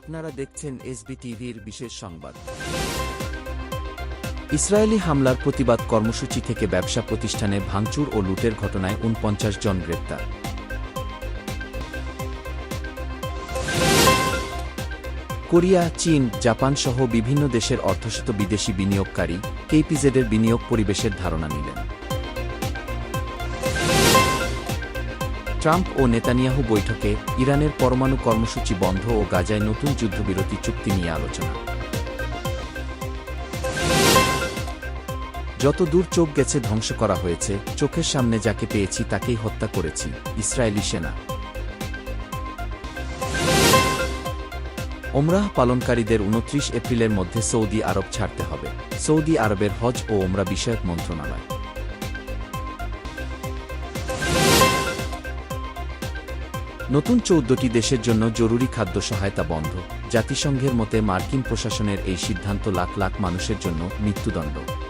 আপনারা দেখছেন এসবি টিভির বিশেষ সংবাদ। ইসরায়েলি হামলার প্রতিবাদ কর্মসূচি থেকে ব্যবসা প্রতিষ্ঠানে ভাঙচুর ও লুটের ঘটনায় উনপঞ্চাশ জন গ্রেপ্তার। কোরিয়া, চীন, জাপান সহ বিভিন্ন দেশের অর্ধশত বিদেশি বিনিয়োগকারী কেপিজেডের বিনিয়োগ পরিবেশের ধারণা নিলেন। ট্রাম্প ও নেতানিয়াহু বৈঠকে ইরানের পরমাণু কর্মসূচি বন্ধ ও গাজায় নতুন যুদ্ধবিরতি চুক্তি নিয়ে আলোচনা। যত দূর চোখ গেছে ধ্বংস করা হয়েছে, চোখের সামনে যাকে পেয়েছি তাকেই হত্যা করেছি, ইসরায়েলি সেনা। ওমরাহ পালনকারীদের উনত্রিশ এপ্রিলের মধ্যে সৌদি আরব ছাড়তে হবে। সৌদি আরবের হজ ও ওমরা বিষয়ক মন্ত্রণালয়। নতুন চৌদ্দটি দেশের জন্য জরুরি খাদ্য সহায়তা বন্ধ। জাতিসংঘের মতে মার্কিন প্রশাসনের এই সিদ্ধান্ত লাখ লাখ মানুষের জন্য মৃত্যুদণ্ড।